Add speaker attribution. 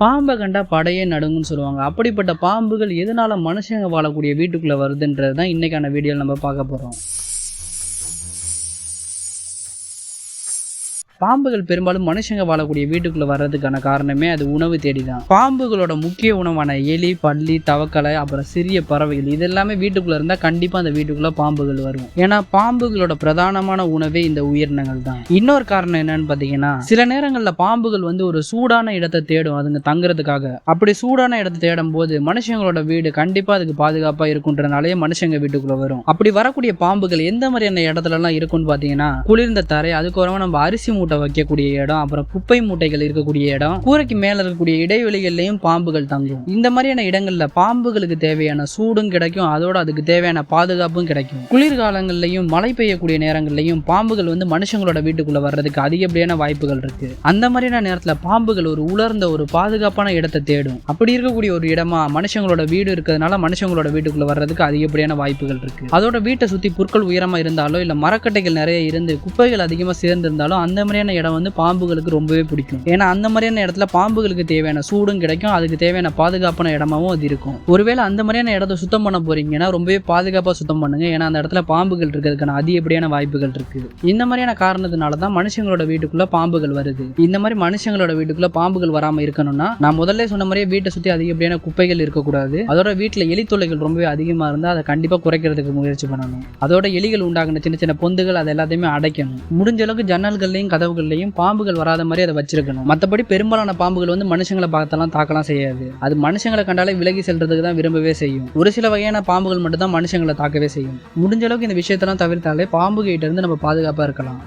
Speaker 1: பாம்பை கண்டா படையே நடுங்குன்னு சொல்லுவாங்க. அப்படிப்பட்ட பாம்புகள் எதனால மனுஷங்க வாழக்கூடிய வீட்டுக்குள்ளே வருதுன்றது தான் இன்னைக்கான வீடியோவில் நம்ம பார்க்க போகிறோம் பாம்புகள் பெரும்பாலும் மனுஷங்க வாழக்கூடிய வீட்டுக்குள்ள வர்றதுக்கான காரணமே அது உணவு தேடி தான் பாம்புகளோட முக்கிய உணவான எலி பள்ளி தவக்கலை அப்புறம் சிறிய பறவைகள் இது எல்லாமே வீட்டுக்குள்ள இருந்தா கண்டிப்பா அந்த வீட்டுக்குள்ள பாம்புகள் வரும். ஏன்னா பாம்புகளோட பிரதானமான உணவே இந்த உயிரினங்கள் தான். இன்னொரு காரணம் என்னன்னு பாத்தீங்கன்னா சில நேரங்கள்ல பாம்புகள் வந்து ஒரு சூடான இடத்தை தேடும் அதுங்க தங்குறதுக்காக. அப்படி சூடான இடத்தை தேடும் போது மனுஷங்களோட வீடு கண்டிப்பா அதுக்கு பாதுகாப்பா இருக்குன்றனாலே மனுஷங்க வீட்டுக்குள்ள வரும். அப்படி வரக்கூடிய பாம்புகள் எந்த மாதிரியான இடத்துல எல்லாம் இருக்கும்னு பாத்தீங்கன்னா குளிர்ந்த தரை அதுக்கு நம்ம அரிசி மூட்டை வைக்கக்கூடிய இடம் அப்புறம் குப்பை மூட்டைகள் இருக்கக்கூடிய இடம் கூரைக்கு மேல இருக்கக்கூடிய இடைவெளிகள்லையும் பாம்புகள் தங்கும். இந்த மாதிரியான இடங்கள்ல பாம்புகளுக்கு தேவையான சூடும் கிடைக்கும் அதோட அதுக்கு தேவையான பாதுகாப்பும் கிடைக்கும். குளிர்காலங்கள்லையும் மழை பெய்யக்கூடிய நேரங்கள்லையும் பாம்புகள் வந்து மனுஷங்களோட வீட்டுக்குள்ள வர்றதுக்கு அதிகப்படியான வாய்ப்புகள் இருக்கு. அந்த மாதிரியான நேரத்துல பாம்புகள் ஒரு உலர்ந்த ஒரு பாதுகாப்பான இடத்தை தேடும். அப்படி இருக்கக்கூடிய ஒரு இடமா மனுஷங்களோட வீடு இருக்கிறதுனால மனுஷங்களோட வீட்டுக்குள்ள வர்றதுக்கு அதிகப்படியான வாய்ப்புகள் இருக்கு. அதோட வீட்டை சுத்தி புற்கள் உயரமா இருந்தாலோ இல்ல மரக்கட்டைகள் நிறைய இருந்து குப்பைகள் அதிகமா சேர்ந்து இருந்தாலும் அந்த மாதிரியான இடம் வந்து பாம்புகளுக்கு ரொம்பவே பிடிக்கும். ஏன்னா அந்த மாதிரியான இடத்துல பாம்புகளுக்கு தேவையான சூடும் கிடைக்கும். அதுக்கு தேவையான பாதுகாப்பான இடமாவும் அது இருக்கும். ஒருவேளை அந்த மாதிரியான இடத்த சுத்தம் பண்ண போறீங்கன்னா ரொம்பவே பாதுகாப்பாக சுத்தம் பண்ணுங்க. ஏன்னா அந்த இடத்துல பாம்புகள் இருக்கிறதுக்கான அதிகப்படியான வாய்ப்புகள் இருக்கு. இந்த மாதிரியான காரணத்தினால தான் மனுஷங்களோட வீட்டுக்குள்ள பாம்புகள் வருது. இந்த மாதிரி மனுஷங்களோட வீட்டுக்குள்ள பாம்புகள் வராம இருக்கணும்னா நான் முதல்ல சொன்ன மாதிரியே வீட்டை சுத்தி அதிகப்படியான குப்பைகள் இருக்கக்கூடாது. அதோட வீட்டில் எலி தொல்லைகள் ரொம்பவே அதிகமா இருந்தால் அதை கண்டிப்பாக குறைக்கிறதுக்கு முயற்சி பண்ணணும். அதோட எலிகள் உண்டாகின சின்ன சின்ன பொந்துகள் அதை எல்லாத்தையுமே அடைக்கணும். முடிஞ்ச அளவுக்கு ஜன்னல்கள்லையும் கதவுகள்லையும் பாம்புகள் வராத மாதிரி அதை வச்சிருக்கணும். மற்றபடி பெரும்பாலான பாம்புகள் வந்து மனுஷங்களை பார்த்தெல்லாம் தாக்கலாம் செய்யாது. அது மனுஷங்களை கண்டாலே விலகி செல்றதுக்கு தான் விரும்பவே செய்யும். ஒரு சில வகையான பாம்புகள் மட்டும் தான் மனுஷங்களை தாக்கவே செய்யும். முடிஞ்ச அளவுக்கு இந்த விஷயத்தெல்லாம் தவிர்த்தாலே பாம்பு கிட்ட இருந்து நம்ம பாதுகாப்பா இருக்கலாம்.